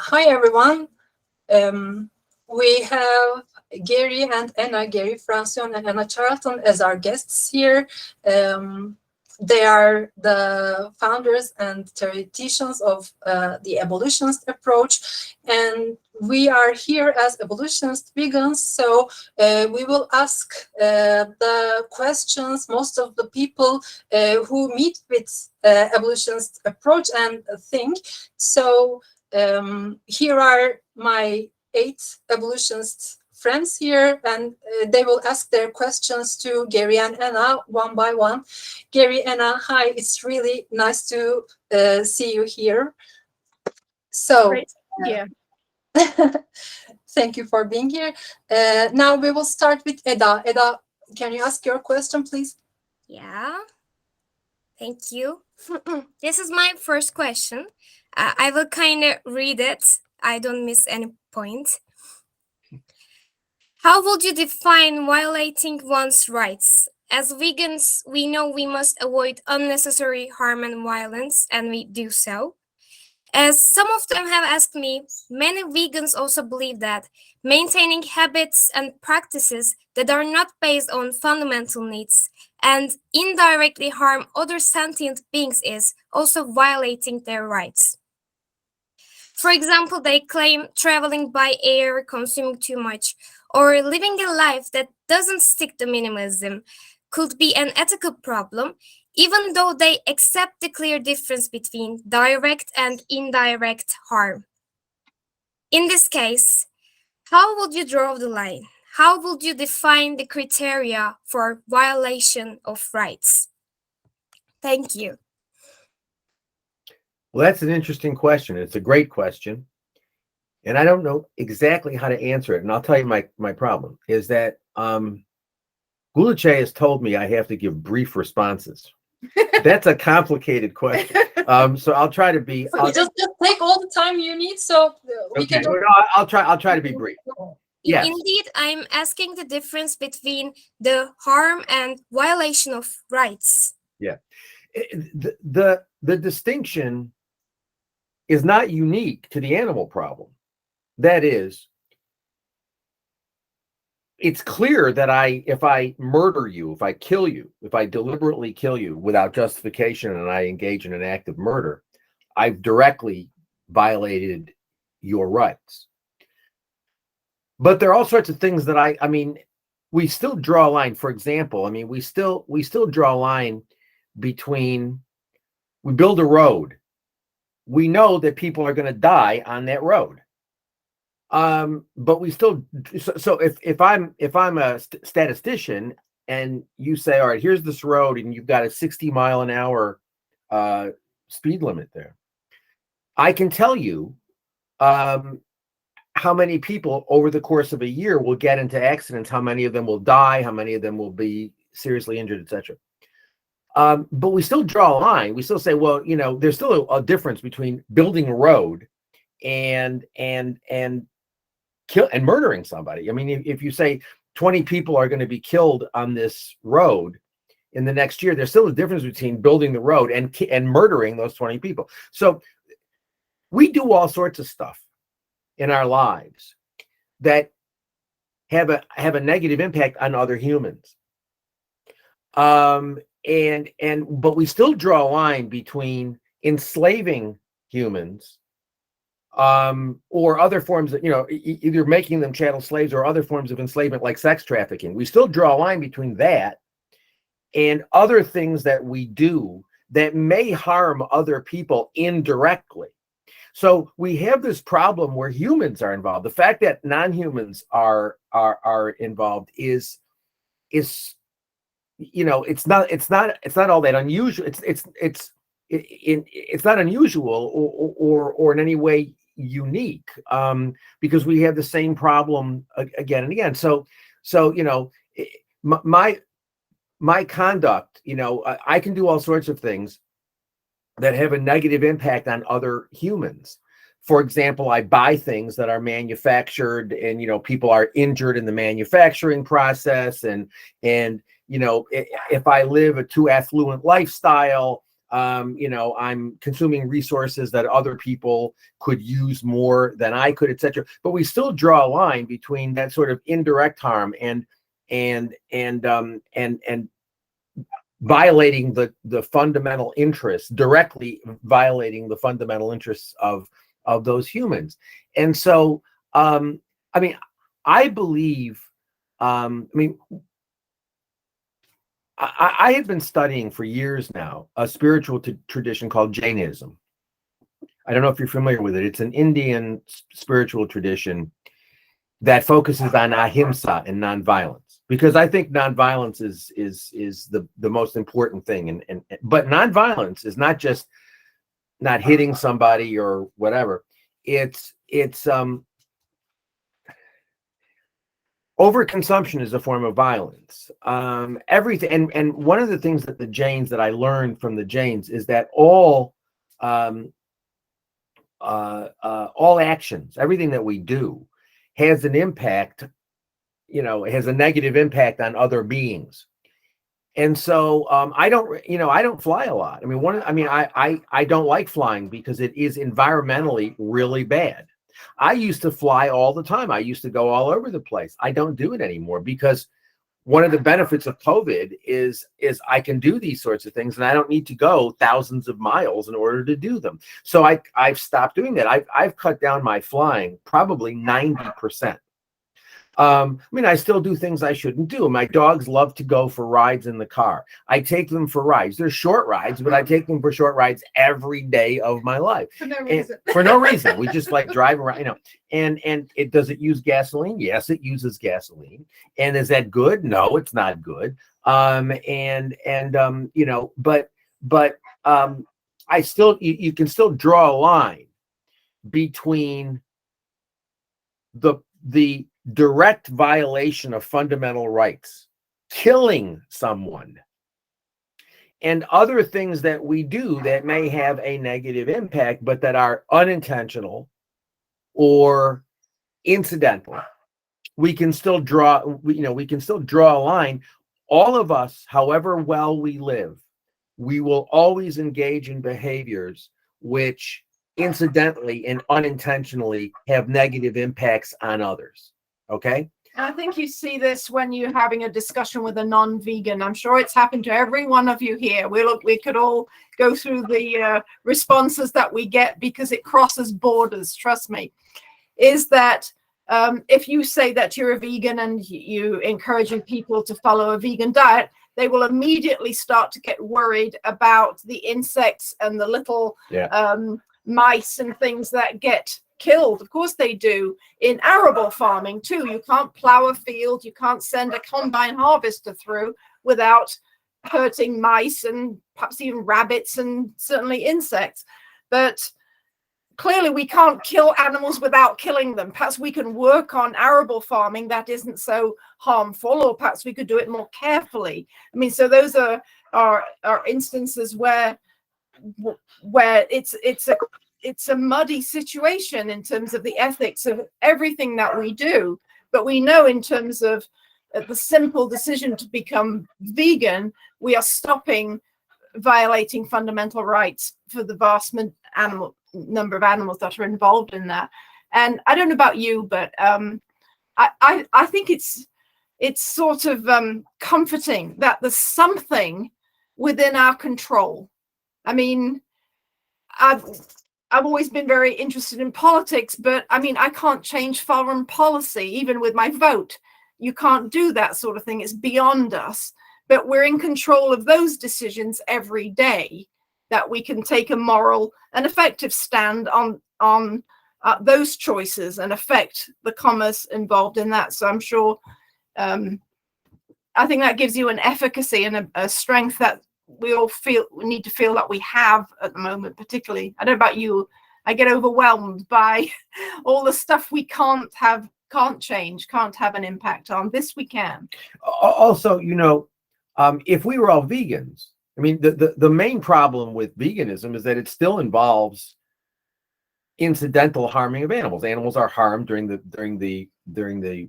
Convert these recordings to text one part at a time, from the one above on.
hi everyone. Um, we have Gary and Anna, Gary Francione and Anna Charlton as our guests here. Um, they are the founders and theoreticians of uh, the abolitionist approach. And we are here as abolitionist vegans, so uh, we will ask uh, the questions most of the people uh, who meet with uh, abolitionist approach and think. So um, here are my eight abolitionist friends here and uh, they will ask their questions to Gary and Anna one by one. Gary, Anna, hi, it's really nice to uh, see you here. So, Great. Yeah. thank you for being here. Uh, now we will start with Eda. Eda, can you ask your question, please? Yeah. Thank you. this is my first question. Uh, I will kind of read it. I don't miss any point. How would you define violating one's rights? As vegans, we know we must avoid unnecessary harm and violence, and we do so. As some of them have asked me, many vegans also believe that maintaining habits and practices that are not based on fundamental needs and indirectly harm other sentient beings is also violating their rights. For example, they claim traveling by air, consuming too much, or living a life that doesn't stick to minimalism could be an ethical problem, even though they accept the clear difference between direct and indirect harm. In this case, how would you draw the line? How would you define the criteria for violation of rights? Thank you. Well, that's an interesting question. It's a great question. And I don't know exactly how to answer it. And I'll tell you my my problem is that um Gulache has told me I have to give brief responses. That's a complicated question. Um, so I'll try to be. I'll, just, just take all the time you need so we okay, can. well, no, I'll try. I'll try to be brief. Yes. Indeed, I'm asking the difference between the harm and violation of rights. Yeah, The, the the distinction is not unique to the animal problem. That is, it's clear that I, if I murder you, if I kill you, if I deliberately kill you without justification and I engage in an act of murder, I've directly violated your rights. But there are all sorts of things that I, I mean, we still draw a line. For example, I mean, we still we still draw a line between we build a road. We know that people are going to die on that road. Um but we still so, so if if i'm if i'm a st- statistician and you say all right here's this road and you've got a 60 mile an hour uh speed limit there i can tell you um how many people over the course of a year will get into accidents how many of them will die how many of them will be seriously injured etc um but we still draw a line we still say well you know there's still a, a difference between building a road and and and kill and murdering somebody. I mean, if, if you say 20 people are going to be killed on this road in the next year, there's still a difference between building the road and and murdering those 20 people. So we do all sorts of stuff in our lives that have a have a negative impact on other humans. Um and and but we still draw a line between enslaving humans um, or other forms of, you know, e- either making them chattel slaves or other forms of enslavement like sex trafficking. We still draw a line between that and other things that we do that may harm other people indirectly. So we have this problem where humans are involved. The fact that non-humans are are are involved is is you know it's not it's not it's not all that unusual. It's it's it's it, it, it's not unusual or, or or in any way unique um, because we have the same problem again and again. So, so you know, my my conduct, you know, I, I can do all sorts of things that have a negative impact on other humans. For example, I buy things that are manufactured, and you know, people are injured in the manufacturing process, and and you know, if I live a too affluent lifestyle, Um, you know, I'm consuming resources that other people could use more than I could, etc. But we still draw a line between that sort of indirect harm and and and um and and violating the the fundamental interests directly violating the fundamental interests of of those humans and so um i mean i believe um i mean i i have been studying for years now a spiritual t- tradition called jainism. I don't know if you're familiar with it. It's an indian spiritual tradition that focuses on ahimsa and nonviolence because I think nonviolence is is is the the most important thing and and but nonviolence is not just not hitting somebody or whatever. It's it's um overconsumption is a form of violence. Um everything and and one of the things that the jains that i learned from the jains is that all um uh, uh all actions everything that we do has an impact you know has a negative impact on other beings. And so um, i don't you know i don't fly a lot. I mean one i mean I, I i don't like flying because it is environmentally really bad i used to fly all the time. I used to go all over the place. I don't do it anymore because one of the benefits of covid is is i can do these sorts of things and i don't need to go thousands of miles in order to do them. So i i've stopped doing that. I've, I've cut down my flying probably 90% um, I mean, I still do things I shouldn't do. My dogs love to go for rides in the car. I take them for rides. They're short rides, but I take them for short rides every day of my life For no and reason. for no reason. We just like drive around, you know. And and it does it use gasoline? Yes, it uses gasoline. And is that good? No, it's not good. Um, and and um, you know, but but um, I still you, you can still draw a line between the the direct violation of fundamental rights, killing someone, and other things that we do that may have a negative impact, but that are unintentional or incidental. We can still draw, you know, we can still draw a line. All of us, however well we live, we will always engage in behaviors which incidentally and unintentionally have negative impacts on others. Okay. I think you see this when you're having a discussion with a non-vegan. I'm sure it's happened to every one of you here. We look, we could all go through the uh, responses that we get because it crosses borders. Trust me. Is that um, if you say that you're a vegan and you encouraging people to follow a vegan diet, they will immediately start to get worried about the insects and the little Yeah. um, mice and things that get killed. Of course they do in arable farming too. You can't plow a field, you can't send a combine harvester through without hurting mice and perhaps even rabbits and certainly insects. But clearly we can't kill animals without killing them. Perhaps we can work on arable farming that isn't so harmful, or perhaps we could do it more carefully. I mean, so those are are, are instances where where it's it's a it's a muddy situation in terms of the ethics of everything that we do. But we know in terms of uh, the simple decision to become vegan, we are stopping violating fundamental rights for the vast animal number of animals that are involved in that. And I don't know about you, but um, I, I I think it's it's sort of um, comforting that there's something within our control. I mean, I've I've always been very interested in politics, but I mean, I can't change foreign policy, even with my vote. You can't do that sort of thing. It's beyond us. But we're in control of those decisions every day that we can take a moral and effective stand on on uh, those choices and affect the commerce involved in that. So I'm sure um, I think that gives you an efficacy and a, a strength that we all feel we need to feel that we have at the moment particularly i don't know about you i get overwhelmed by all the stuff we can't have can't change can't have an impact on this we can also you know um, if we were all vegans i mean the, the the main problem with veganism is that it still involves incidental harming of animals. Animals are harmed during the during the during the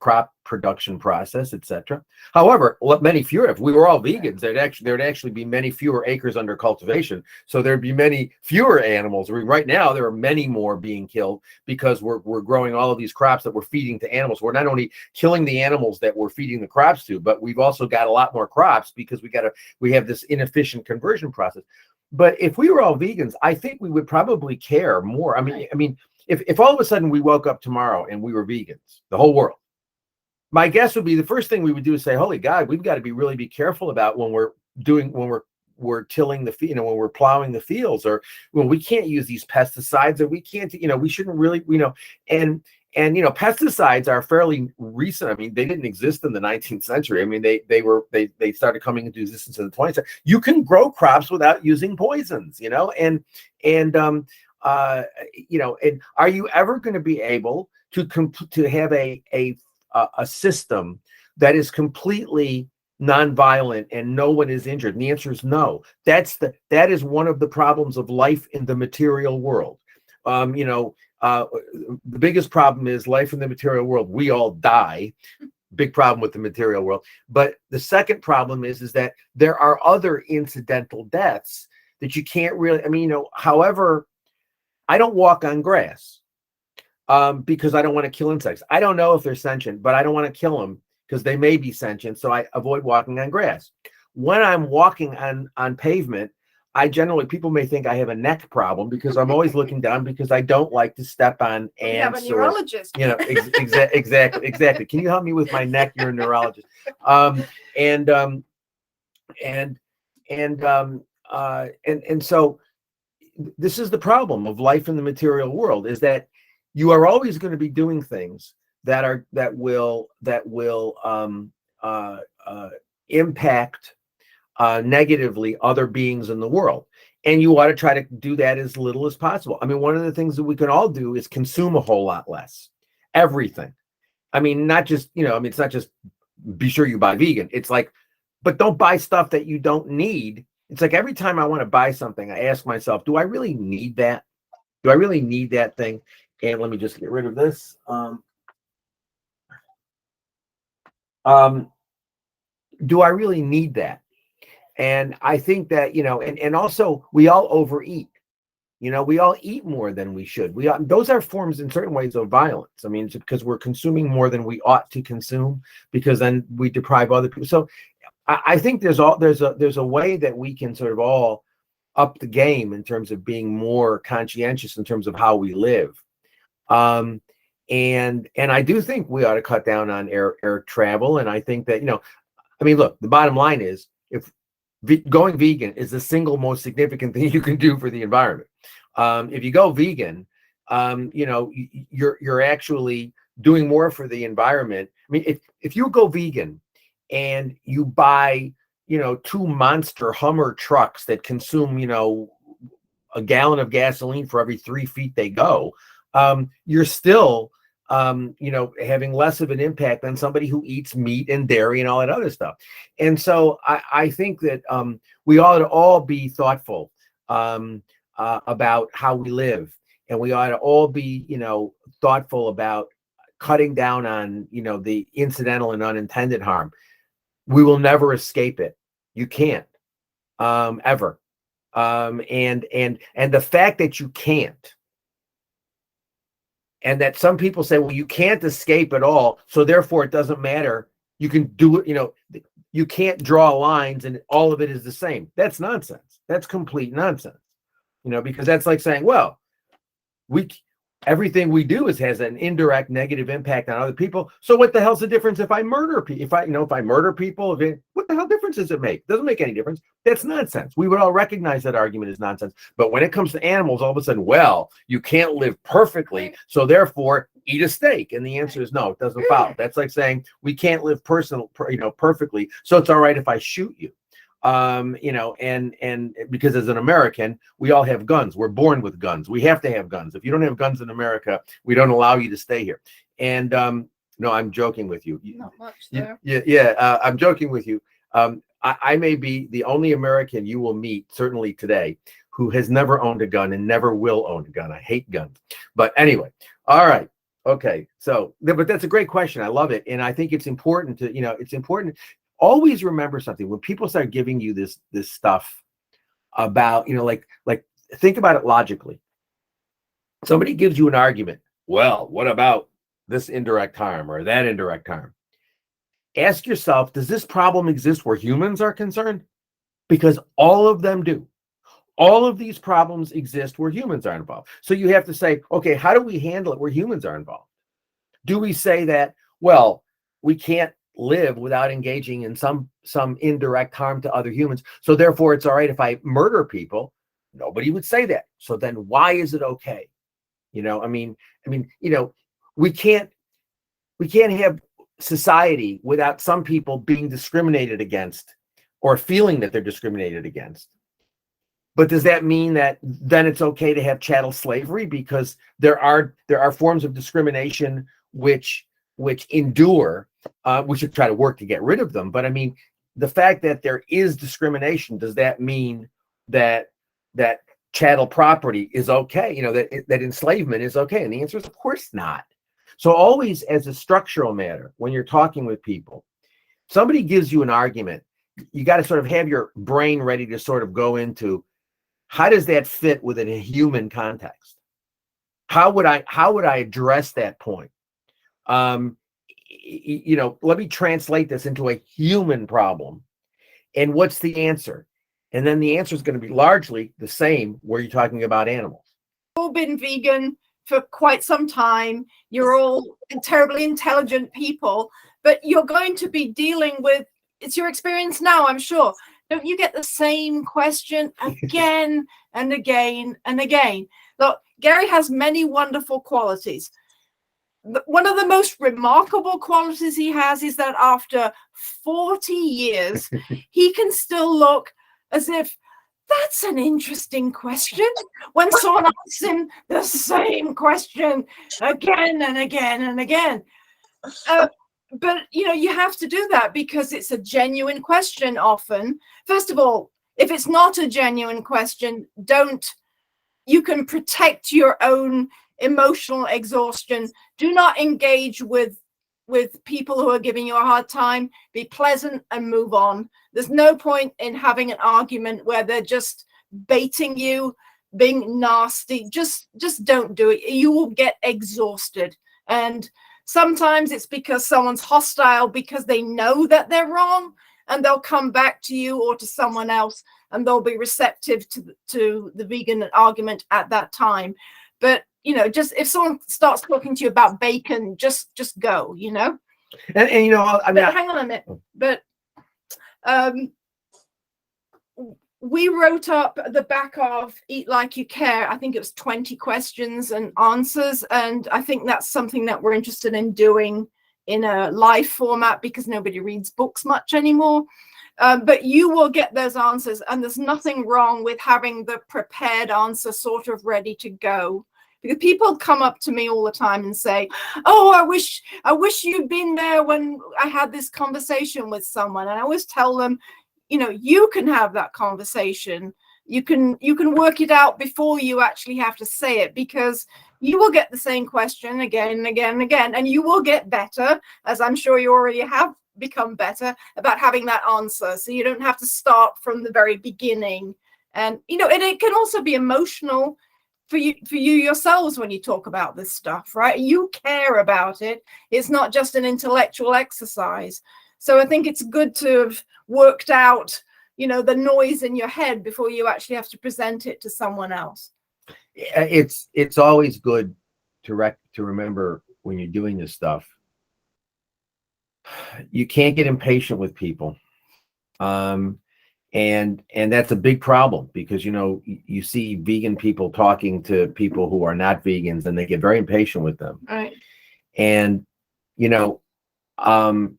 crop production process, etc. However, what many fewer, if we were all vegans, there'd actually there'd actually be many fewer acres under cultivation. So there'd be many fewer animals. I mean, Right now, there are many more being killed because we're we're growing all of these crops that we're feeding to animals. We're not only killing the animals that we're feeding the crops to, but we've also got a lot more crops because we got to we have this inefficient conversion process. But if we were all vegans, I think we would probably care more. I mean, I mean, if, if all of a sudden we woke up tomorrow and we were vegans, the whole world, my guess would be the first thing we would do is say, "Holy God, we've got to be really be careful about when we're doing when we're we're tilling the you know, when we're plowing the fields, or well we can't use these pesticides, or we can't, you know, we shouldn't really, you know, and and you know, pesticides are fairly recent. I mean, they didn't exist in the 19th century. I mean, they they were they they started coming into existence in the 20th. century. You can grow crops without using poisons, you know, and and um uh you know, and are you ever going to be able to comp- to have a a a, a system that is completely nonviolent and no one is injured? And the answer is no. That's the that is one of the problems of life in the material world. Um, you know, uh, the biggest problem is life in the material world. We all die. Big problem with the material world. But the second problem is is that there are other incidental deaths that you can't really. I mean, you know, however, I don't walk on grass um, because I don't want to kill insects. I don't know if they're sentient, but I don't want to kill them because they may be sentient. So I avoid walking on grass. When I'm walking on on pavement, I generally people may think I have a neck problem because I'm always looking down because I don't like to step on ants. You have a ants or neurologist. you know ex- exa- exactly exactly can you help me with my neck you're a neurologist um and um and and um uh and and so this is the problem of life in the material world is that you are always going to be doing things that are that will that will um uh, uh impact uh negatively other beings in the world and you ought to try to do that as little as possible. I mean, one of the things that we can all do is consume a whole lot less. Everything. I mean, not just, you know, I mean, it's not just be sure you buy vegan. It's like, but don't buy stuff that you don't need. It's like every time I want to buy something, I ask myself, do I really need that? Do I really need that thing? And let me just get rid of this. Um, um, do I really need that? And I think that, you know, and, and also we all overeat. You know, we all eat more than we should. We all, those are forms in certain ways of violence. I mean, it's because we're consuming more than we ought to consume, because then we deprive other people. So I, I think there's all there's a there's a way that we can sort of all up the game in terms of being more conscientious in terms of how we live. Um, and and I do think we ought to cut down on air air travel. And I think that you know, I mean, look, the bottom line is if ve- going vegan is the single most significant thing you can do for the environment. Um, if you go vegan, um, you know, you're you're actually doing more for the environment. I mean, if if you go vegan and you buy, you know, two monster Hummer trucks that consume, you know, a gallon of gasoline for every three feet they go, um, you're still um, you know, having less of an impact than somebody who eats meat and dairy and all that other stuff. And so I, I think that um, we ought to all be thoughtful um, uh, about how we live, and we ought to all be, you know, thoughtful about cutting down on, you know, the incidental and unintended harm. We will never escape it. You can't um, ever. Um, and and and the fact that you can't and that some people say, well, you can't escape at all, so therefore it doesn't matter. You can do it, you know, you can't draw lines and all of it is the same. That's nonsense. That's complete nonsense. You know, because that's like saying, well, we everything we do is has an indirect negative impact on other people. So what the hell's the difference if I murder people? If I, you know, if I murder people, if it, what the hell difference does it make? Doesn't make any difference. That's nonsense. We would all recognize that argument is nonsense. But when it comes to animals, all of a sudden, well, you can't live perfectly, so therefore eat a steak. And the answer is no, it doesn't follow. That's like saying we can't live personal, you know, perfectly, so it's all right if I shoot you. Um, you know, and and because as an American, we all have guns. We're born with guns. We have to have guns. If you don't have guns in America, we don't allow you to stay here. And um, no, I'm joking with you. Not much there. yeah, yeah, uh, I'm joking with you. Um, I, I may be the only American you will meet, certainly today, who has never owned a gun and never will own a gun. I hate guns. But anyway, all right. Okay, so but that's a great question. I love it, and I think it's important to you know it's important. Always remember something when people start giving you this this stuff about you know like like think about it logically. Somebody gives you an argument. Well, what about this indirect harm or that indirect harm? Ask yourself, does this problem exist where humans are concerned? Because all of them do all of these problems exist where humans are involved. So you have to say, okay, how do we handle it where humans are involved? Do we say that, well, we can't live without engaging in some some indirect harm to other humans. So therefore it's all right if I murder people. Nobody would say that. So then why is it okay? You know, I mean, I mean, you know, we can't we can't have society without some people being discriminated against or feeling that they're discriminated against. But does that mean that then it's okay to have chattel slavery because there are there are forms of discrimination which which endure? Uh, we should try to work to get rid of them. But I mean, the fact that there is discrimination does that mean that that chattel property is okay? You know that that enslavement is okay? And the answer is of course not. So always as a structural matter, when you're talking with people, somebody gives you an argument, you got to sort of have your brain ready to sort of go into how does that fit within a human context how would i how would i address that point um you know let me translate this into a human problem and what's the answer and then the answer is going to be largely the same where you're talking about animals all been vegan for quite some time. You're all terribly intelligent people, but you're going to be dealing with it's your experience now, I'm sure. Don't you get the same question again and again and again? Look, Gary has many wonderful qualities. One of the most remarkable qualities he has is that after 40 years, he can still look as if that's an interesting question. When someone asks him the same question again and again and again. Uh, but you know, you have to do that because it's a genuine question often. First of all, if it's not a genuine question, don't you can protect your own emotional exhaustion. Do not engage with with people who are giving you a hard time. Be pleasant and move on. There's no point in having an argument where they're just baiting you, being nasty. Just just don't do it. You will get exhausted. And sometimes it's because someone's hostile because they know that they're wrong and they'll come back to you or to someone else and they'll be receptive to to the vegan argument at that time. But you know, just if someone starts talking to you about bacon, just just go, you know. and, and you know i mean I- hang on a minute. But um, we wrote up the back of Eat Like You Care. I think it was 20 questions and answers. And I think that's something that we're interested in doing in a live format because nobody reads books much anymore. Um, but you will get those answers, and there's nothing wrong with having the prepared answer sort of ready to go. Because people come up to me all the time and say, "Oh, I wish I wish you'd been there when I had this conversation with someone. And I always tell them, you know, you can have that conversation. You can you can work it out before you actually have to say it because you will get the same question again and again and again, and you will get better, as I'm sure you already have become better about having that answer. So you don't have to start from the very beginning. And you know, and it can also be emotional for you for you yourselves when you talk about this stuff right? You care about it. It's not just an intellectual exercise. So i think it's good to have worked out you know the noise in your head before you actually have to present it to someone else. It's it's always good to rec to remember when you're doing this stuff. You can't get impatient with people. Um and and that's a big problem because you know you see vegan people talking to people who are not vegans and they get very impatient with them. Right. And you know um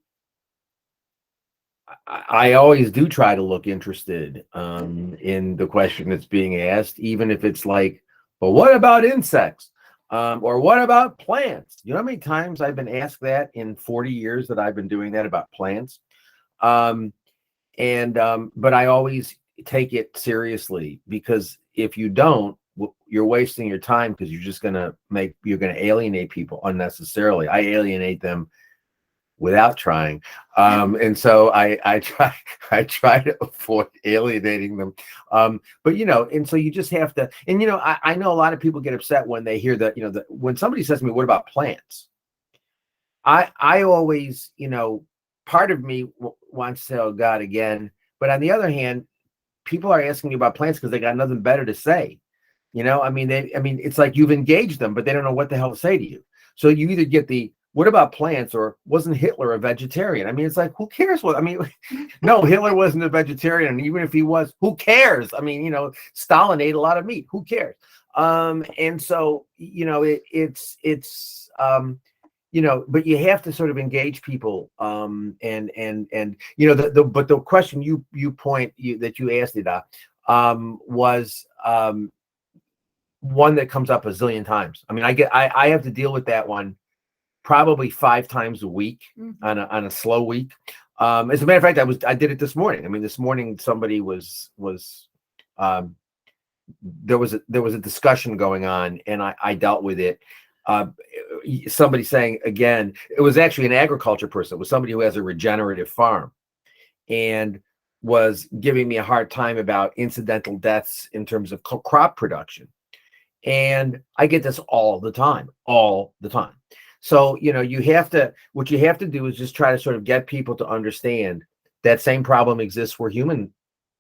I, I always do try to look interested um in the question that's being asked even if it's like but what about insects? Um or what about plants? You know how many times i've been asked that in 40 years that i've been doing that about plants? Um and um but i always take it seriously because if you don't you're wasting your time because you're just gonna make you're gonna alienate people unnecessarily. I alienate them without trying, um, and so I I try I try to avoid alienating them. Um, but you know, and so you just have to. And you know, I, I know a lot of people get upset when they hear that. You know, that when somebody says to me, "What about plants?" I I always you know part of me wants to "Oh God," again, but on the other hand, people are asking me about plants because they got nothing better to say. You know, I mean, they, I mean, it's like you've engaged them, but they don't know what the hell to say to you. So you either get the "What about plants?" or "Wasn't Hitler a vegetarian?" I mean, it's like who cares? What I mean, no, Hitler wasn't a vegetarian, even if he was, who cares? I mean, you know, Stalin ate a lot of meat. Who cares? Um, and so you know, it, it's it's um, you know, but you have to sort of engage people. Um, and and and you know, the, the but the question you you point you that you asked it uh, um was um one that comes up a zillion times. I mean, I get I I have to deal with that one probably five times a week Mhm. on a on a slow week. Um, as a matter of fact, I was I did it this morning. I mean, this morning somebody was was um, there was a there was a discussion going on, and I I dealt with it. Uh, somebody saying again, it was actually an agriculture person. It was somebody who has a regenerative farm, and was giving me a hard time about incidental deaths in terms of crop production. And I get this all the time, all the time. So, you know, you have to, what you have to do is just try to sort of get people to understand that same problem exists where human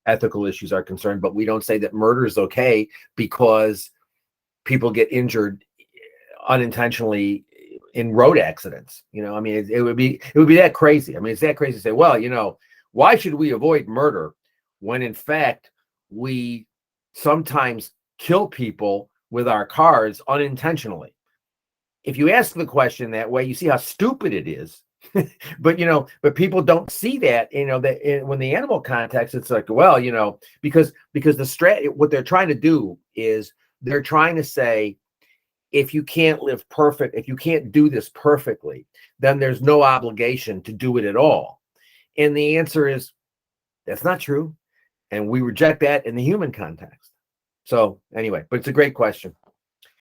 ethical issues are concerned, but we don't say that murder is okay because people get injured unintentionally in road accidents. You know, I mean, it, it would be, it would be that crazy. I mean, it's that crazy to say, well, you know, why should we avoid murder when in fact we sometimes kill people with our cars unintentionally? If you ask the question that way, you see how stupid it is. but you know, but people don't see that. You know, that in, when the animal context, it's like, well, you know, because because the strat, what they're trying to do is they're trying to say, if you can't live perfect, if you can't do this perfectly, then there's no obligation to do it at all. And the answer is that's not true. And we reject that in the human context. So, anyway, but it's a great question.